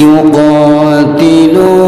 يقاتلون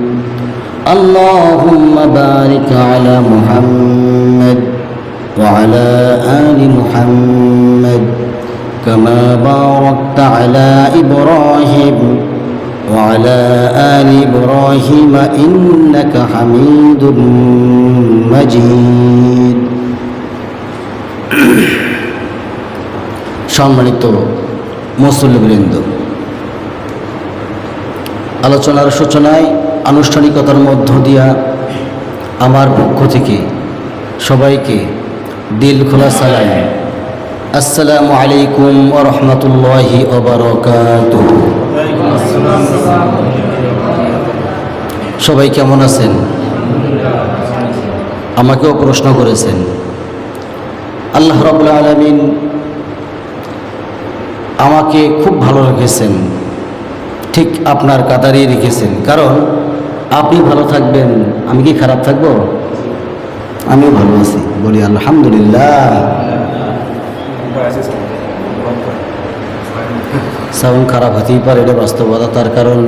اللهم بارك على محمد وعلى آل محمد كما باركت على إبراهيم وعلى آل إبراهيم إنك حميد مجيد সম্মানিত মুসল্লিবৃন্দ আলোচনার সূচনায় আনুষ্ঠানিকতার মধ্য দিয়া আমার পক্ষ থেকে সবাইকে দিল খোলা সালাম। আসসালামু আলাইকুম ওরহমতুল্লাহি ওবরকাত সবাই কেমন আছেন? আমাকেও প্রশ্ন করেছেন। আল্লাহ রবুল্লা আলমিন আমাকে খুব ভালো রেখেছেন। ঠিক আপনার কাতারেই রেখেছেন। কারণ আপনি ভালো থাকবেন, আমি কি খারাপ থাকব? আমিও ভালো আছি, বলি আলহামদুলিল্লাহ। সাউন্ড খারাপ হতেই পারে, এটা বাস্তবতা, তার কারণ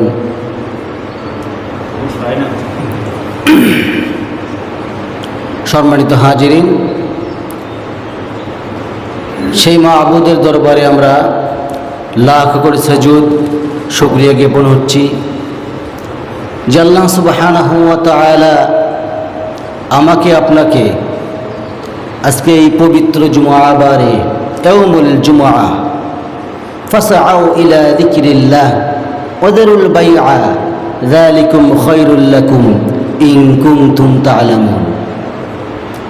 সম্মানিত হাজিরিন, সেই মা আবুদের দরবারে আমরা লাখ করে সজুদ, শুক্রিয়া জ্ঞাপন হচ্ছি। ওয়া তাআলা আমাকে, আপনাকে আজকে এই পবিত্র জুমআ ফাসআউ ইলা তা'লামুন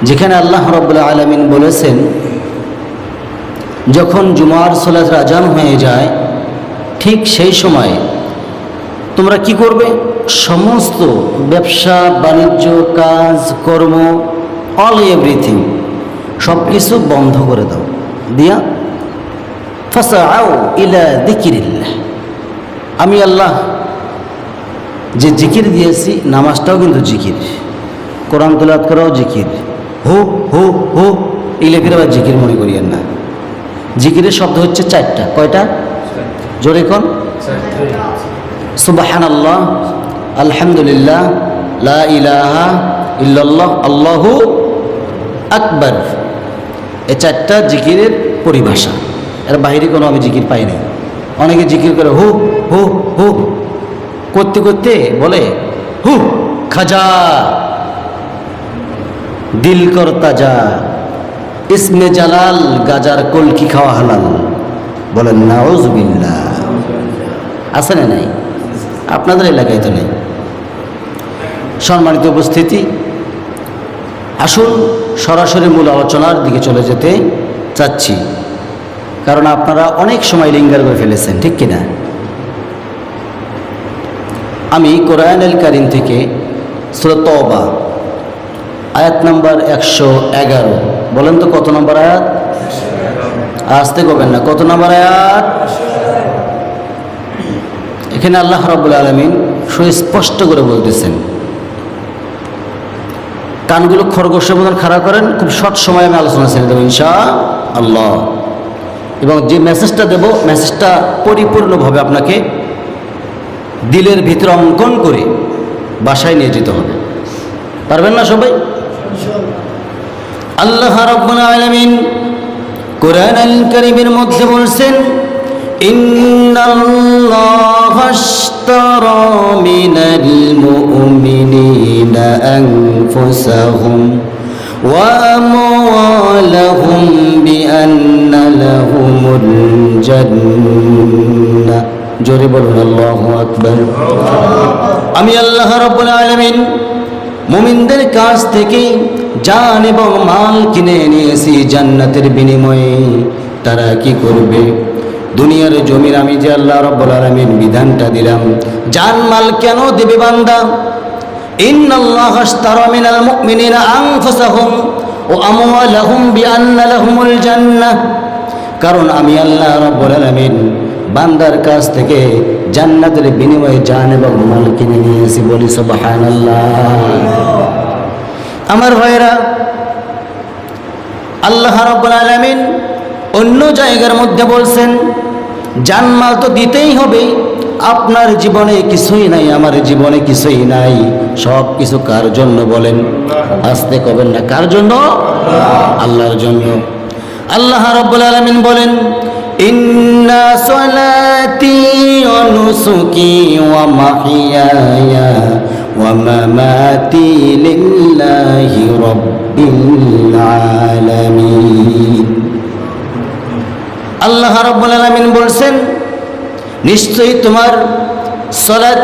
যেখানে আল্লাহ রাব্বুল আলামিন বলেছেন, যখন জুমার সলাত আজান হয়ে যায়, ঠিক সেই সময় তোমরা কি করবে? সমস্ত ব্যবসা বাণিজ্য কাজ কর্ম অল এভরিথিং সব কিছু বন্ধ করে দাও। দিয়া ফাসা আও ইলা দিকিরিল্লাহ আমি আল্লাহ যে জিকির দিয়েছি নামাজটাও কিন্তু জিকির। কোরআন তুলাত করাও জিকির। হো হো হো লেখের আবার জিকির মনে করিয়েন না। জিকিরের শব্দ হচ্ছে চারটা। কয়টা? জোরে কোন? সুবাহান আল্লাহ আলহামদুলিল্লাহ, লা ইলাহা ইল্লাল্লাহ, আল্লাহু আকবর। এ চারটা জিকিরের পরিভাষা। এর বাইরে কোনো আমি জিকির পাইনি অনেকে জিকির করে হু হু হু। করতে করতে বলে, হু, খাজা। দিল কর তাজা। ইসমে জালাল গাজার কলকি খাওয়া হালাল? বলেন নাউজবিল্লা আছে না নাই? আপনাদের এলাকায় তো নেই। সম্মানিত উপস্থিতি। আসুন সরাসরি মূল আলোচনার দিকে চলে যেতে চাচ্ছি। কারণ আপনারা অনেক সময় লিঙ্গার করে ফেলেছেন, ঠিক কিনা? আমি কোরআনুল কারিম থেকে সুরতবা আয়াত নাম্বার একশো এগারো। বলেন তো কত নম্বর আয়াত? আসতে করবেন না, কত নম্বর আয়াত? এখানে আল্লাহ রাবুল আলমিন সুস্পষ্ট করে বলতেছেন কানগুলো খরগোশের মতন খাড়া করেন, খুব শর্ট সময় আমি আলোচনা ছেড়ে দেবো ইনশা আল্লাহ এবং যে মেসেজটা দেব, মেসেজটা পরিপূর্ণভাবে আপনাকে দিলের ভিতরে অঙ্কন করে বাসায় নিয়ে যেতে হবে। পারবেন না সবাই? আল্লাহ আলামিন কোরআন আল মধ্যে বলছেন, ইন্নাল্লাহা মুমিনিনা আনফুসাহুম ওয়া আমওয়ালাহুম বিআন্না লাহুমুল জান্নাহ জোরে বলুন, আল্লাহু আকবার। আমি আল্লাহ রাব্বুল আলামিন মুমিনদের কাছ থেকে জান এবং মাল কিনে নিয়েছি জান্নাতের বিনিময়ে। তারা কি করবে? দুনিয়ার জমির আমি যে আল্লাহ রব্বুল আলামিন বিধানটা দিলাম জান মাল কেন দেবে বান্দা? কারণ আমি আল্লাহ রব্বুল আলামিন বান্দার কাছ থেকে জান্নাতের বিনিময়ে জান এবং মাল কিনে নিয়েছি বলি সুবহানাল্লাহ। আমার ভাইরা আল্লাহ রাব্বুল আলামিন অন্য জায়গার মধ্যে বলছেন জানমাল তো দিতেই হবে। আপনার জীবনে কিছুই নাই, আমার জীবনে কিছুই নাই। সব কিছু কার জন্য বলেন? আসতে কবেন না। কার জন্য? আল্লাহর জন্য। আল্লাহ রাব্বুল আলামিন বলেন, ইন্না সলাতি ওয়া নুসুকি ওয়া মাহিয়ায়া ওয়া মামাতি লিল্লাহি রাব্বিল আলামিন। আল্লাহ রাব্বুল আলামিন বলছেন, নিশ্চয়ই তোমার সলাত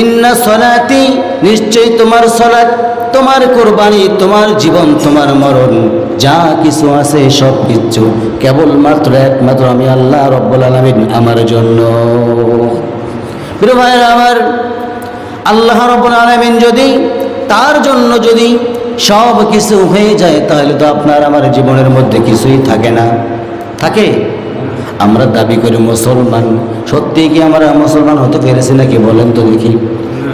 ইন্না সলাতি, নিশ্চয়ই তোমার সলাত তোমার কোরবানি, তোমার জীবন, তোমার মরণ, যা কিছু আছে সব কিছু, কেবলমাত্র একমাত্র আমি আল্লাহ রব্বুল আলমিন আমার জন্য। আমার আল্লাহ রব্বুল আলমিন যদি, তার জন্য যদি সব কিছু হয়ে যায়, তাহলে তো আপনার আমার জীবনের মধ্যে কিছুই থাকে না। থাকে? আমরা দাবি করি মুসলমান। সত্যি কি আমরা মুসলমান হতে পেরেছি নাকি বলেন তো দেখি।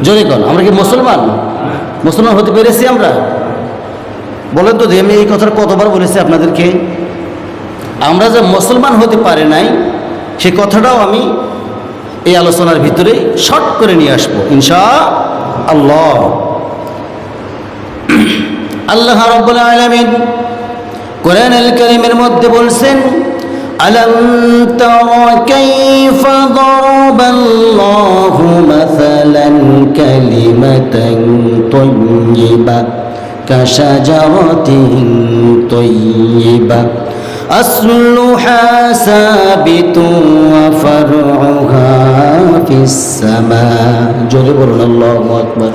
জোরে কর আমরা কি মুসলমান? মুসলমান হতে পেরেছি আমরা? বলেন তো আমি এই কথাটা কতবার বলেছি আপনাদেরকে? আমরা যে মুসলমান হতে পারে নাই, সে কথাটাও আমি এই আলোচনার ভিতরে শর্ট করে নিয়ে আসব ইনশা আল্লাহ আল্লাহ রব্বুল আলামিন কোরআন আল কারীমের মধ্যে বলছেন আলম তারা কাইফা দারাবাল্লাহু মাসালান কালিমাতান তাইয়্যিবা কাশাজারাতিন তাইয়্যিবা أصلها ثابت وفرعها في السماء جل بلون الله أكبر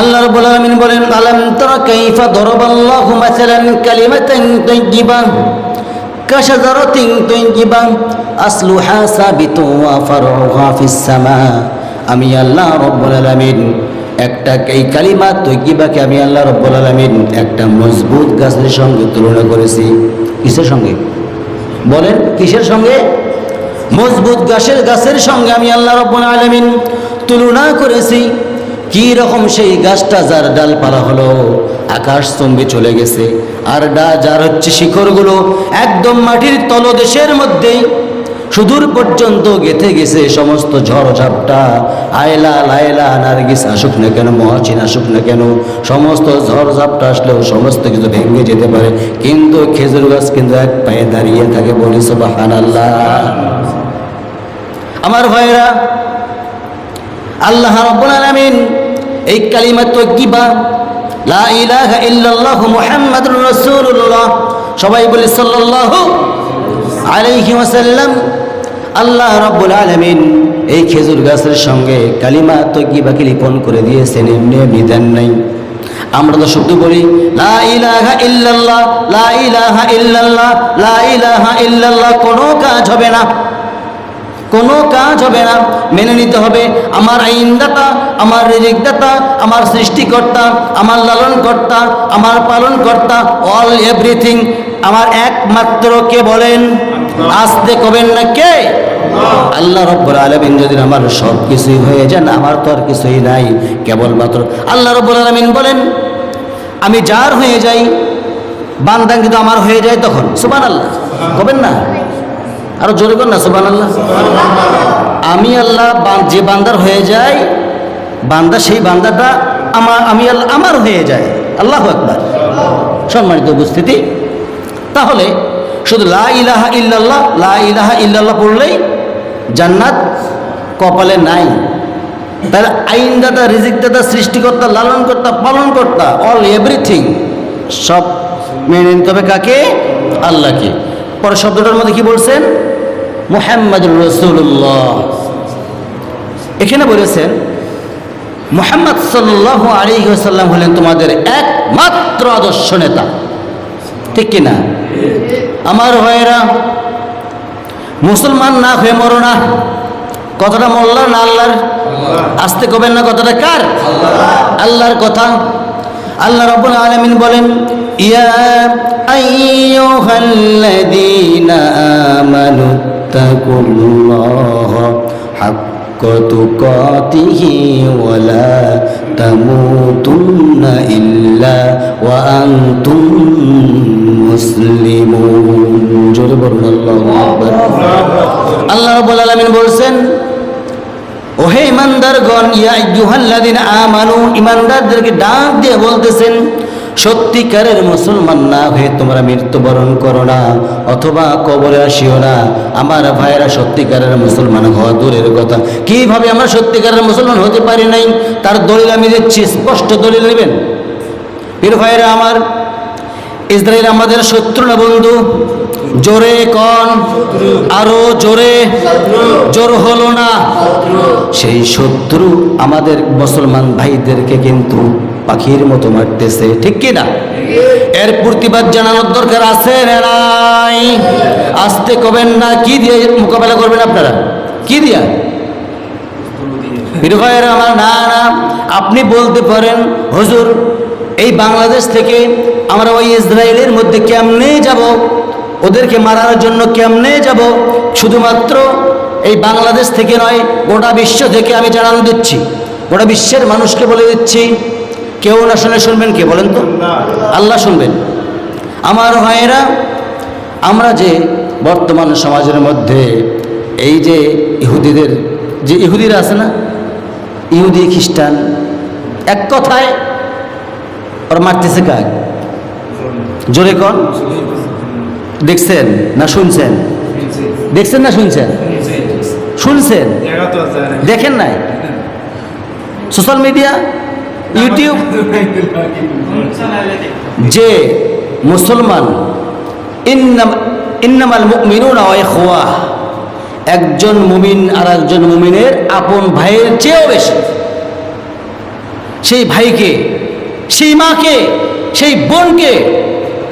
আল্লাহ রাব্বুল আলামিন বলেন আলাম তারা কাইফা দরাবাল্লাহু মাসালান কালিমাতান তাইয়্যিবা তাইয়্যিবা আসলুহা সাবিতু ওয়া ফারউহা ফিস সামা। আমি আল্লাহ রাব্বুল আলামিন। একটা এই কালিমা তৈকিবাকে আমি আল্লাহ রব্বুল আলামিন একটা মজবুত গাছের সঙ্গে তুলনা করেছি। কিসের সঙ্গে? বলেন, কিসের সঙ্গে? মজবুত গাছের গাছের সঙ্গে আমি আল্লাহ রব্বুল আলামিন তুলনা করেছি। কি রকম সেই গাছটা যার ডালপালা হলো? আকাশ স্তম্ভে চলে গেছে। আর ডা, যার হচ্ছে শিখরগুলো, একদম মাটির তলদেশের মধ্যেই। সুদূর পর্যন্ত গেথে গেছে সমস্ত ঝড় ঝাপটা। আয়লা, লায়লা, নার্গিস আসুক না কেন, মহাচিন আসুক না কেন, সমস্ত ঝড় ঝাপটা আসলেও সমস্ত কিছু ভেঙে যেতে পারে। কিন্তু খেজুর গাছ কিন্তু এক পায়ে দাঁড়িয়ে থাকে বলি সুবাহান আল্লাহ আমার ভাইরা আল্লাহ রাব্বুল আলামিন এই কালিমা তজ্জিবা লা ইলাহা ইল্লাল্লাহু মুহাম্মাদুর রাসূলুল্লাহ, সবাই বলি সাল্লাল্লাহু আলাইহি ওয়াসাল্লাম, আল্লাহ রাব্বুল আলামিন এই খেজুর গাছের সঙ্গে কালিমা তজ্জিবাকে লিপন করে দিয়েছেন, এমনি দেন নাই। আমরা তো শুধু বলি, লা ইলাহা ইল্লাল্লাহ, লা ইলাহা ইল্লাল্লাহ, লা ইলাহা ইল্লাল্লাহ, কোনো কাজ হবে না। কোনো কাজ হবে না। মেনে নিতে হবে, আমার আইনদাতা, আমার রিজিকদাতা, আমার সৃষ্টিকর্তা, আমার লালনকর্তা, আমার পালনকর্তা অল এভরিথিং আমার একমাত্র কে বলেন? আসতে কবেন না কে? আল্লাহ রব্বুল আলমিন যদি আমার সব কিছুই হয়ে যান, আমার তো আর কিছুই নাই, কেবলমাত্র আল্লাহ রব্বুল আলমিন বলেন, আমি যার হয়ে যাই বান্দা কিন্তু আমার হয়ে যায় তখন সুবান আল্লাহ কবেন না? আরও জোরে কর না সুবান আল্লাহ আমি আল্লাহ যে বান্দার হয়ে যায় বান্দা সেই বান্দাটা আমার আমি আল্লাহ আমার হয়ে যায় আল্লাহ একবার সম্মানিত উপস্থিতি। তাহলে শুধু লা ইলাহা ইল্লাল্লাহ, লা ইলাহা ইল্লাল্লাহ পড়লেই জান্নাত কপালে নাই। তাহলে আইনদাতা, রিজিকদাতা, সৃষ্টিকর্তা, লালনকর্তা, পালনকর্তা অল এভরিথিং সব মেনে নিতে হবে কাকে? আল্লাহকে। পরে শব্দটার মধ্যে কি বলছেন? মোহাম্মদুর রসুল্লাহ এখানে বলেছেন মোহাম্মদ সাল্লাহ আলী সাল্লাম হলেন তোমাদের একমাত্র আদর্শ নেতা। ঠিক কিনা? আমার ভাইয়েরা মুসলমান না হয়ে মরো না। কথাটা মোল্লার না আল্লাহর? আসতে কবেন না কথাটা কার? আল্লাহর কথা। আল্লাহ রব্বুল আলামিন বলেন ইয়া আইয়ুহাল্লাযীনা আমানু তাকুল্লাহা হাক্কা তুকাতিহি ওয়া লা তামুতুন্না ইল্লা ওয়া আনতুম মুসলিমুন। জোরে বলুন আল্লাহু আকবার। আল্লাহ রাব্বুল আলামিন বলছেন ওহে ইমানদারগণ, ইয়া আইয়ুহাল্লাযিনা আমানু, ইমানদারদেরকে ডাক দিয়ে বলতেছেন, সত্যিকারের মুসলমান না হয়ে তোমরা মৃত্যুবরণ করো না, অথবা কবরে আসিও না। আমার ভাইয়েরা সত্যিকারের মুসলমান হওয়া দূরের কথা। কীভাবে আমরা সত্যিকারের মুসলমান হতে পারি নাই? তার দলিল আমি দিচ্ছি, স্পষ্ট দলিল নেবেন? পীর ভাইয়েরা আমার, ইসরায়েল আমাদের শত্রু না বন্ধু? জোরে কন, আরও জোরে, জোর হলো না। সেই শত্রু আমাদের মুসলমান ভাইদেরকে কিন্তু পাখির মতো মারতেছে, ঠিক কি না? এর প্রতিবাদ জানানোর দরকার আছে নাই? আসতে কবেন না, কি দিয়ে মোকাবেলা করবেন আপনারা? কি দিয়া? প্রিয় ভাইয়েরা আমার না না, আপনি বলতে পারেন, হুজুর, এই বাংলাদেশ থেকে আমরা ওই ইসরায়েলের মধ্যে কেমনে যাব? ওদেরকে মারার জন্য কেমনে যাব? শুধুমাত্র এই বাংলাদেশ থেকে নয় গোটা বিশ্ব থেকে আমি জানানো দিচ্ছি। গোটা বিশ্বের মানুষকে বলে দিচ্ছি কেউ না শুনে শুনবেন কে বলেন তো? আল্লাহ শুনবেন। আমার ভাইয়েরা আমরা যে বর্তমান সমাজের মধ্যে এই যে ইহুদিদের যে ইহুদিরা আছে না ইহুদি খ্রিস্টান এক কথায় ওরা মারতেছে কাক জোরে কন। দেখছেন না শুনছেন? দেখছেন না শুনছেন? শুনছেন? দেখেন নাই? সোশ্যাল মিডিয়া, ইউটিউব, যে মুসলমান, ইন্নাম, ইন্নামাল মুমিনুনা ইখওয়া, একজন মুমিন আর একজন মুমিনের আপন ভাইয়ের চেয়েও বেশি। সেই ভাইকে, সেই মাকে, সেই বোনকে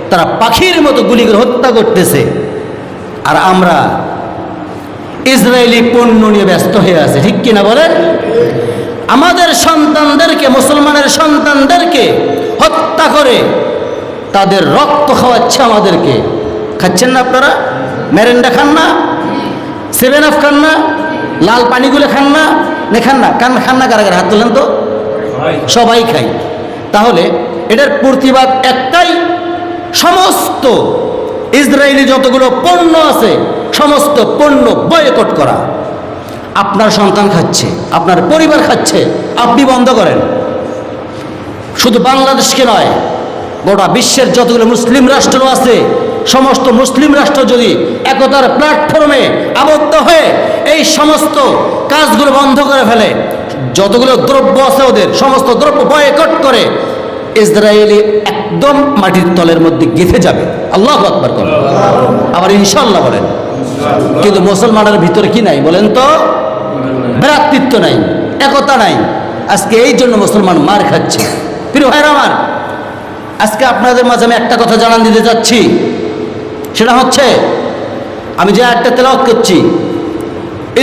তারা পাখির মতো গুলি করে হত্যা করতেছে। আর আমরা ইসরায়েলি পণ্য নিয়ে ব্যস্ত হয়ে আছে, ঠিক কিনা বলেন? আমাদের সন্তানদেরকে, মুসলমানের সন্তানদেরকে হত্যা করে তাদের রক্ত খাওয়াচ্ছে আমাদেরকে। খাচ্ছেন না আপনারা? মেরেন্ডা খান না? সেভেন আপ খান না? লাল পানিগুলো খান না? না, খান না, কান খান না, কারাগার হাত তোলেন তো। সবাই খাই তাহলে এটার প্রতিবাদ একটাই সমস্ত ইসরায়েলি যতগুলো পণ্য আছে, সমস্ত পণ্য বয়কট করা। আপনার সন্তান খাচ্ছে, আপনার পরিবার খাচ্ছে, আপনি বন্ধ করেন। শুধু বাংলাদেশকে নয়, গোটা বিশ্বের যতগুলো মুসলিম রাষ্ট্র আছে, সমস্ত মুসলিম রাষ্ট্র যদি একতার প্ল্যাটফর্মে আবদ্ধ হয়ে এই সমস্ত কাজগুলো বন্ধ করে ফেলে, যতগুলো দ্রব্য আছে ওদের, সমস্ত দ্রব্য বয়কট করে ইসরায়েলে একদম মাটির তলের মধ্যে গেঁথে যাবে। আল্লাহ আকবর করেন আবার ইনশাল্লাহ বলেন। কিন্তু মুসলমানের ভিতরে কি নাই বলেন তো? ভ্রাতৃত্ব নাই একতা নাই। আজকে এই জন্য মুসলমান মার খাচ্ছে। প্রিয় ভাইরা আমার আজকে আপনাদের মাঝে আমি একটা কথা জানান দিতে চাচ্ছি। সেটা হচ্ছে আমি যে একটা তেলাওয়াত করছি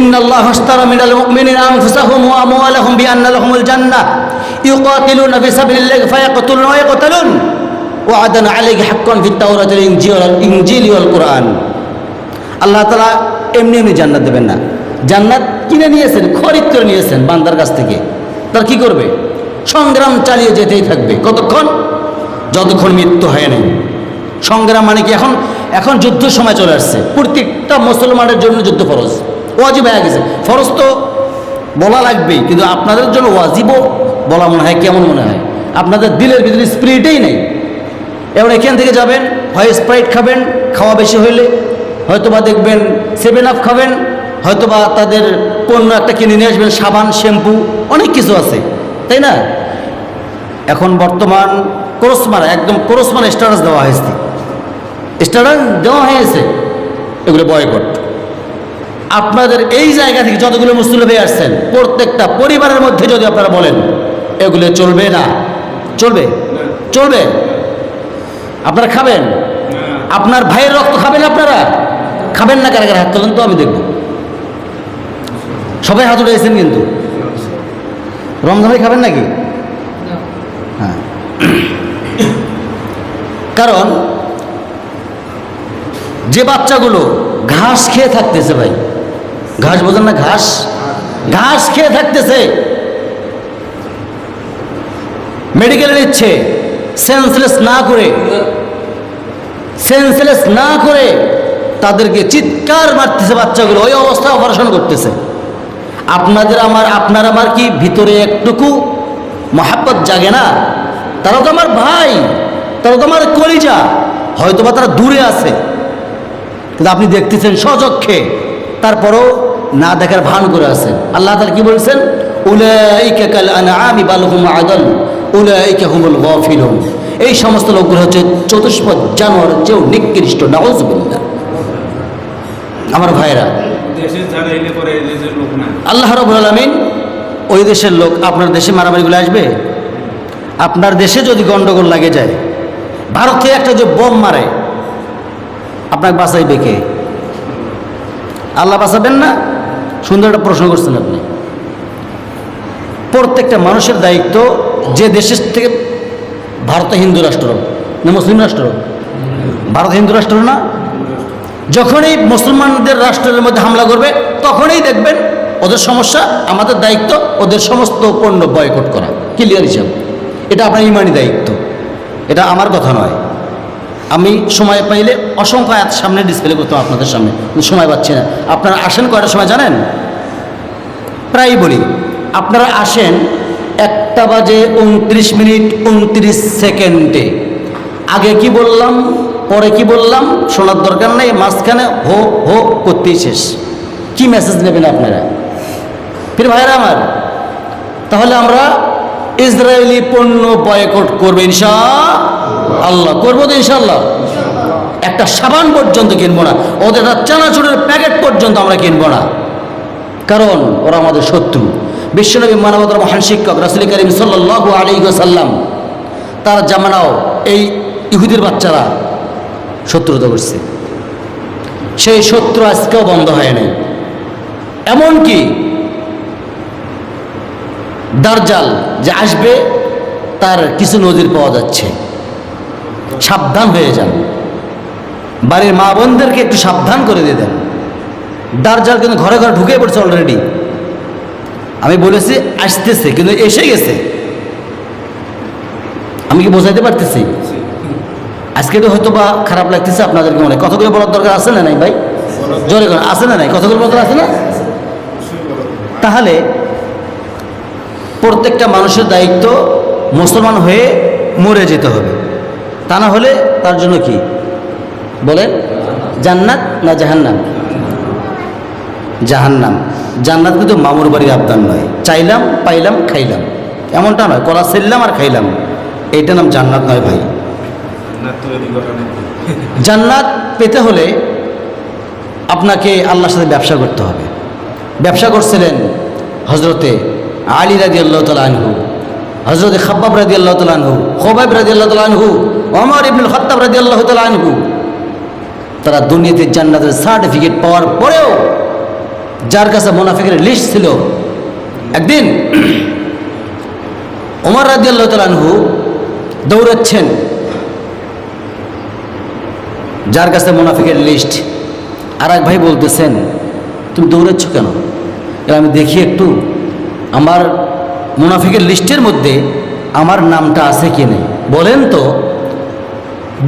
ইন্নাল্লাহ হস্তারা মিনাল মুমিনিনা আনফুসাহুম ওয়া আমওয়ালাহুম বিআন্না লাহুমুল জান্নাহ। يقاتلون في سبيل الله فيقتلون ويقتلون وعدا عليه حقا في التوراة والإنجيل والإنجيل والقرآن আল্লাহ তালা এমনি এমনি জান্নাত দেবেন না জান্নাত কিনে নিয়েছেন খরিদ করে নিয়েছেন বান্দার কাছ থেকে তার কি করবে সংগ্রাম চালিয়ে যেতেই থাকবে কতক্ষণ যতক্ষণ মৃত্যু হয় নাই সংগ্রাম মানে কি এখন এখন যুদ্ধ সময় চলে আসছে প্রত্যেকটা মুসলমানের জন্য যুদ্ধ ফরজ ওয়াজিব হয়ে গেছে ফরজ তো বলা লাগবেই কিন্তু আপনাদের জন্য ওয়াজিবও বলা মনে হয়, কেমন মনে হয়? আপনাদের দিলের ভিতরে স্পিরিটেই নেই। এবার এখান থেকে যাবেন, হয় স্প্রাইট খাবেন, খাওয়া বেশি হইলে, হয়তোবা দেখবেন সেভেন আপ খাবেন, হয়তোবা তাদের পণ্য একটা কিনে নিয়ে আসবেন, সাবান, শ্যাম্পু, অনেক কিছু আছে, তাই না? এখন বর্তমান ক্রোসমার একদম ক্রোসমার স্ট্যাটাস দেওয়া হয়েছে। স্ট্যাটাস দেওয়া হয়েছে। এগুলো বয়কট আপনাদের এই জায়গা থেকে যতগুলো মুসলিম হয়ে আসছেন, প্রত্যেকটা পরিবারের মধ্যে যদি আপনারা বলেন, এগুলো চলবে না। চলবে? চলবে? আপনারা খাবেন? আপনার ভাইয়ের রক্ত খাবেন আপনারা? খাবেন না কারা কারা হাত তোলেন তো, আমি দেখব। সবাই হাত উঠেছেন কিন্তু। রমজানে খাবেন নাকি? হ্যাঁ। কারণ, যে বাচ্চাগুলো ঘাস খেয়ে থাকতেছে ভাই ঘাস বোঝেন না, ঘাস? ঘাস খেয়ে থাকতেছে। মেডিকেলে নিচ্ছে সেন্সলেস না করে। সেন্সলেস না করে তাদেরকে চিৎকার মারতেছে বাচ্চাগুলো, ওই অবস্থায় অপারেশন করতেছে। আপনাদের আমার, আপনার আমার কি ভিতরে একটুকু মহাব্বত জাগে না? তারা তো আমার ভাই, তারা তো আমার কলিজা। হয়তোবা তারা দূরে আছে। কিন্তু আপনি দেখতেছেন সচক্ষে তারপরও না দেখার ভান করে আছেন আল্লাহ তালা কি বলছেন? এই সমস্ত লোকগুলো হচ্ছে চতুষ্পদ জানোয়ার চেয়েও নিকৃষ্ট নাউজুবিল্লাহ। আমার ভাইরা আল্লাহ রবুল আলমিন ওই দেশের লোক আপনার দেশে মারামারিগুলো আসবে? আপনার দেশে যদি গন্ডগোল লাগে যায় ভারতে একটা যে বোম মারে আপনাকে বাঁচাইবে কে? আল্লাহ বাঁচাবেন না? সুন্দর একটা প্রশ্ন করছেন আপনি। প্রত্যেকটা মানুষের দায়িত্ব যে দেশের থেকে ভারত হিন্দু রাষ্ট্র, না মুসলিম রাষ্ট্র? ভারত হিন্দু রাষ্ট্র না? যখনই মুসলমানদের রাষ্ট্রের মধ্যে হামলা করবে, তখনই দেখবেন ওদের সমস্যা, আমাদের দায়িত্ব ওদের সমস্ত পণ্য বয়কট করা। ক্লিয়ার হিসাব। এটা আপনার ইমানি দায়িত্ব। এটা আমার কথা নয়। আমি সময় পাইলে অসংখ্য আয়াত সামনে ডিসপ্লে করতাম আপনাদের সামনে। সময় পাচ্ছি না। আপনারা আসেন কয়টার সময় জানেন? প্রায়ই বলি, আপনারা আসেন একটা বাজে উনত্রিশ মিনিট উনত্রিশ সেকেন্ডে। আগে কি বললাম, পরে কি বললাম, শোনার দরকার নেই, মাঝখানে হো হো করতেই শেষ। কি মেসেজ নেবেন আপনারা? ফির ভাইরা আমার, তাহলে আমরা ইসরায়েলি পণ্য বয়কট করব ইনশা আল্লাহ করব তো ইনশাল্লাহ একটা সাবান পর্যন্ত কিনবো না। ওদের চানাচুরের প্যাকেট পর্যন্ত আমরা কিনবো না। কারণ ওরা আমাদের শত্রু। বিশ্বনবী মানবতার মহান শিক্ষক রাসুল করিম সাল্লাহ আলী সাল্লাম তার জামানাও এই ইহুদির বাচ্চারা শত্রুতা করছে। সেই শত্রু আজকেও বন্ধ হয় নাই। এমনকি দার্জাল যে আসবে, তার কিছু নজির পাওয়া যাচ্ছে। সাবধান হয়ে যান। বাড়ির মা বোনদেরকে একটু সাবধান করে দিয়ে দেন। দার্জাল কিন্তু ঘরে ঘরে ঢুকে পড়ছে অলরেডি আমি বলেছি, আসতেছে, কিন্তু এসে গেছে। আমি কি বোঝাইতে পারতেছি? আজকে তো হয়তো বা খারাপ লাগতেছে আপনাদেরকে মনে। কথাগুলো বলার দরকার আছে না নাই ভাই? জোরে আছে না নাই? কথাগুলো বলার দরকার আছে না? তাহলে প্রত্যেকটা মানুষের দায়িত্ব মুসলমান হয়ে মরে যেতে হবে। তা না হলে তার জন্য কি? বলেন জান্নাত না জাহান্নাম? জাহান্নাম। জান্নাত কিন্তু মামুর বাড়ির আবদান নয়। চাইলাম পাইলাম খাইলাম। এমনটা নয় কলা সেললাম আর খাইলাম। এইটা নাম জান্নাত নয় ভাই। জান্নাত পেতে হলে আপনাকে আল্লাহর সাথে ব্যবসা করতে হবে। ব্যবসা করছিলেন হজরতে আলী রাজি আল্লাহ তালহু হজরতে খাব্বাব রাজি আল্লাহ তালহু খোবাইব রাজি আল্লাহ তালহু অমর ইবনুল খত্তাব রাজি আল্লাহ তালহু তারা দুর্নীতির জান্নাতের সার্টিফিকেট পাওয়ার পরেও যার কাছে মোনাফিকের লিস্ট ছিল, একদিন ওমর রাজি আল্লাহ তালহু দৌড়াচ্ছেন, যার কাছে মুনাফিকের লিস্ট আর এক ভাই বলতেছেন, তুমি দৌড়াচ্ছ কেন? আমি দেখি একটু আমার মুনাফিকের লিস্টের মধ্যে আমার নামটা আছে কি নেই? বলেন তো,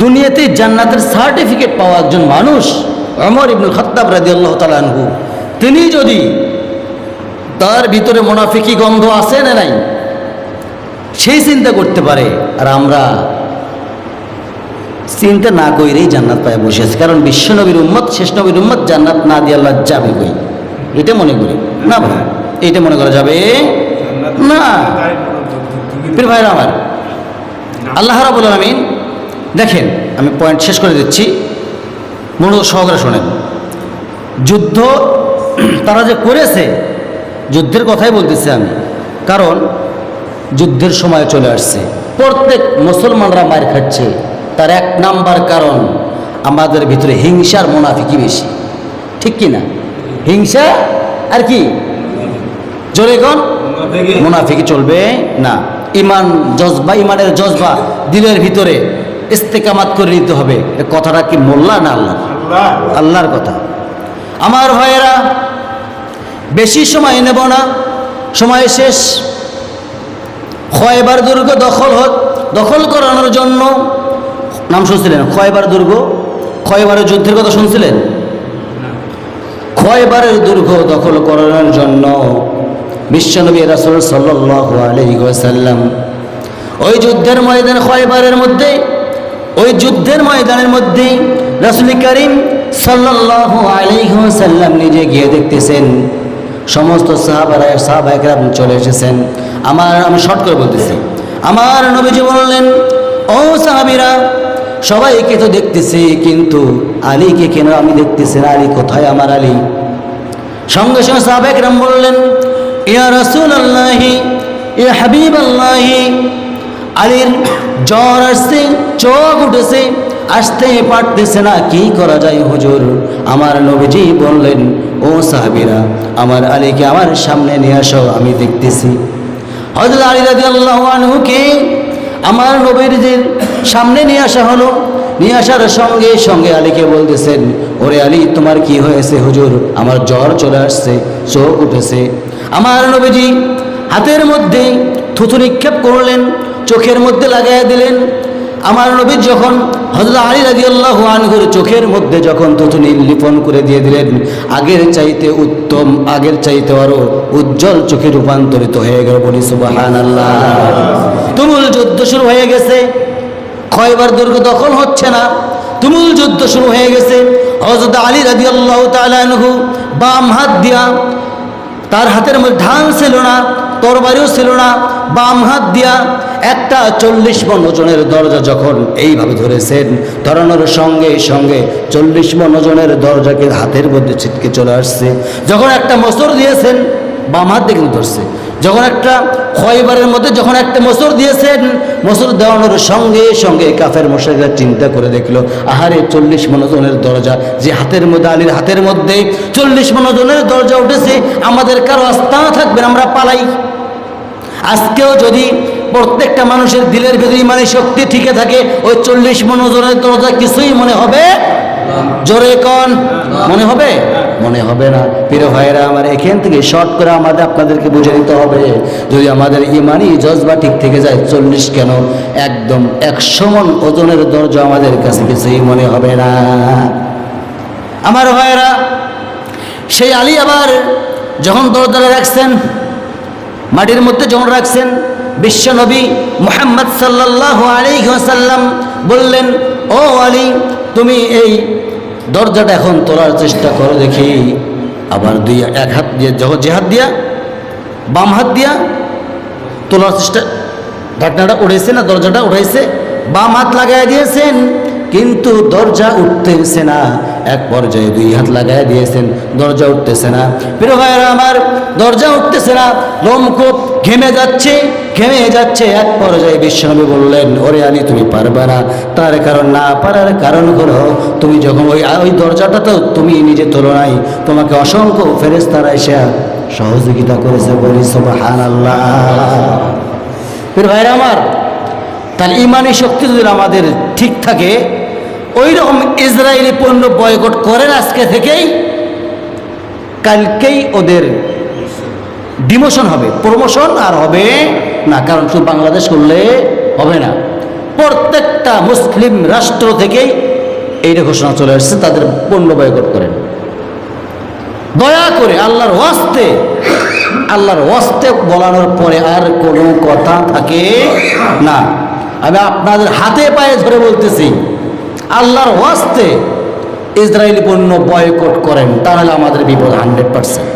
দুনিয়াতে জান্নাতের সার্টিফিকেট পাওয়া একজন মানুষ অমর ইবনুল খত্তাব রাজি আল্লাহ তালানহু তিনি যদি তার ভিতরে মুনাফিকি গন্ধ আছে না নাই সেই চিন্তা করতে পারে, আর আমরা চিন্তা না কইরেই জান্নাত পায় বসে আছে। কারণ বিশ্ব নবীর উম্মত, শেষ নবীর উম্মত জান্নাত না দিয়ে আল্লাহ যাবে কই? এটা মনে করি। না ভাই? এটা মনে করা যাবে না। প্রিয় ভাইরা আমার, আল্লাহ রাবুল আলমিন, দেখেন, আমি পয়েন্ট শেষ করে দিচ্ছি। মনোযোগ সহকারে শোনেন। যুদ্ধ, তারা যে করেছে, যুদ্ধের কথাই বলতেছি আমি। কারণ, যুদ্ধের সময় চলে আসছে। প্রত্যেক মুসলমানরা মার খাচ্ছে। তার এক নাম্বার কারণ, আমাদের ভিতরে হিংসার মোনাফিকি বেশি। ঠিক কি না হিংসা আর কি? জোরে কোন মুনাফিকি। চলবে? না। ইমান জজবা ইমানের জজবা দিলের ভিতরে ইস্তেকামাত করে নিতে হবে। কথাটা কি মোল্লা না আল্লাহ? আল্লাহর কথা। আমার ভাইয়েরা বেশি সময় নেব না। সময় শেষ। খয়বার দুর্গ দখল দখল করানোর জন্য নাম শুনছিলেন? খয়বার দুর্গ? খয়বারের যুদ্ধের কথা শুনছিলেন? খয়বারের দুর্গ দখল করানোর জন্য বিশ্বনবী রাসুল আলহিসাল্লাম ওই যুদ্ধের ময়দান খয়বারের মধ্যে, ওই যুদ্ধের ময়দানের মধ্যে রাসুল করিম সাল্লাহ নিজে গিয়ে দেখতেছেন। সমস্ত সাহাবারা সাহাবাহিকরা চলে এসেছেন। আমার আমি শর্ট করে বলতেছি। আমার নবীজি বললেন, ও সাহাবিরা, সবাইকে তো দেখতেছি, কিন্তু আলীকে কেন আমি দেখতেছি না? আলী কোথায়? আমার আলী? সঙ্গে সঙ্গে সাহাবাহিকরাম বললেন ইয়া রসুল আল্লাহি ইয়া হাবিব আল্লাহি আলীর জ্বর আসছে, চোখ উঠেছে, আসতে পারতেছে না, কি করা যায় হুজুর? আমার নবীজি বললেন, ও সাহাবিরা, আমার আলীকে আমার সামনে নিয়ে আসো, আমি দেখতেছি। হজরত আলী রাজি আল্লাহ আনহুকে আমার নবীর সামনে নিয়ে আসা হলো নিয়ে আসার সঙ্গে সঙ্গে আলীকে বলতেছেন, ওরে আলী, তোমার কি হয়েছে হুজুর? আমার জ্বর চলে আসছে, চোখ উঠেছে। আমার নবীজি হাতের মধ্যে থুতু নিক্ষেপ করলেন, চোখের মধ্যে লাগাইয়া দিলেন। আমার নবী যখন হজরত আলী রাজি আল্লাহ আনহুর চোখের মধ্যে যখন তুতুনি লিপন করে দিয়ে দিলেন, আগের চাইতে উত্তম, আগের চাইতে আরও উজ্জ্বল চোখে রূপান্তরিত হয়ে গেল বলি সুবাহান আল্লাহ তুমুল যুদ্ধ শুরু হয়ে গেছে। খয়বার দুর্গ দখল হচ্ছে না। তুমুল যুদ্ধ শুরু হয়ে গেছে। হজরত আলী রাজি আল্লাহ তালু বাম হাত দিয়া তার হাতের মধ্যে ঢাল ছিল না, তরবারিও ছিল না। বাম হাত দিয়া একটা চল্লিশ মন ওজনের দরজা যখন এইভাবে ধরেছেন, ধরানোর সঙ্গে সঙ্গে চল্লিশ মন ওজনের দরজাকে হাতের মধ্যে ছিটকে চলে আসছে। যখন একটা মসর দিয়েছেন বাম হাত দিয়ে কিন্তু ধরছে। যখন একটা খয়বারের মধ্যে যখন একটা মসর দিয়েছেন, মসুর দেওয়ানোর সঙ্গে সঙ্গে কাফের মশাইরা চিন্তা করে দেখল, আহারে চল্লিশ মনোজনের দরজা যে হাতের মধ্যে, আলীর হাতের মধ্যে চল্লিশ মনোজনের দরজা উঠেছে, আমাদের কারও আস্থা থাকবে আমরা পালাই। আজকেও যদি প্রত্যেকটা মানুষের দিলের ভেতরে মানে শক্তি ঠিকে থাকে, ওই চল্লিশ মনোজনের দরজা কিছুই মনে হবে জোরে কন? মনে হবে? মনে হবে না। প্রিয় ভাইরা আমার এখান থেকে শর্ট করে আমাদের আপনাদেরকে বুঝে নিতে হবে, যদি আমাদের ইমানি জজবা ঠিক থেকে যায় চল্লিশ কেন? একদম একশো মন ওজনের দরজা আমাদের কাছে কিছুই মনে হবে না। আমার ভাইরা সেই আলী আবার যখন দরজাটা রাখছেন, মাটির মধ্যে যখন রাখছেন, বিশ্ব বিশ্বনবী মোহাম্মদ সাল্লাহ আলিহাসাল্লাম বললেন, ও আলী, তুমি এই দরজাটা এখন তোলার চেষ্টা করো দেখি। আবার দুই, এক হাত দিয়ে যে হাত দিয়া, বাম হাত দিয়া তোলার চেষ্টা ঢাকনাটা উঠেছে না, দরজাটা উঠেছে বাম হাত লাগাই দিয়েছেন। কিন্তু দরজা উঠতেছে না। এক পর্যায়ে দুই হাত লাগাই দিয়েছেন, দরজা উঠতেছে না। প্রিয় ভাইয়েরা আমার, দরজা উঠতেছে না, লোমকূপ ঘেমে যাচ্ছে ঘেমে যাচ্ছে। এক পর্যায়ে বিশ্বনবী বললেন, ওরে আলী তুমি পারবে না। তার কারণ না পারার কারণ হলো, তুমি যখন ওই ওই দরজাটা তো তুমি নিজে তোলো নাই। তোমাকে অসংখ্য ফেরেস্তারা এসে সহযোগিতা করেছে বলি সুবহান আল্লাহ ফির ভাইরা আমার, তাহলে ইমানি শক্তি যদি আমাদের ঠিক থাকে ওই রকম ইসরায়েলি পণ্য বয়কট করেন আজকে থেকেই, কালকেই ওদের ডিমোশন হবে, প্রমোশন আর হবে না, কারণ শুধু বাংলাদেশ করলে হবে না। প্রত্যেকটা মুসলিম রাষ্ট্র থেকেই এইটা ঘোষণা চলে আসছে, তাদের পণ্য বয়কট করেন। দয়া করে আল্লাহর ওয়াস্তে আল্লাহর ওয়াস্তে বলানোর পরে আর কোনো কথা থাকে না। আমি আপনাদের হাতে পায়ে ধরে বলতেছি আল্লাহর ওয়াস্তে ইসরায়েলি পণ্য বয়কট করেন তাহলে আমাদের বিপদ হান্ড্রেড পার্সেন্ট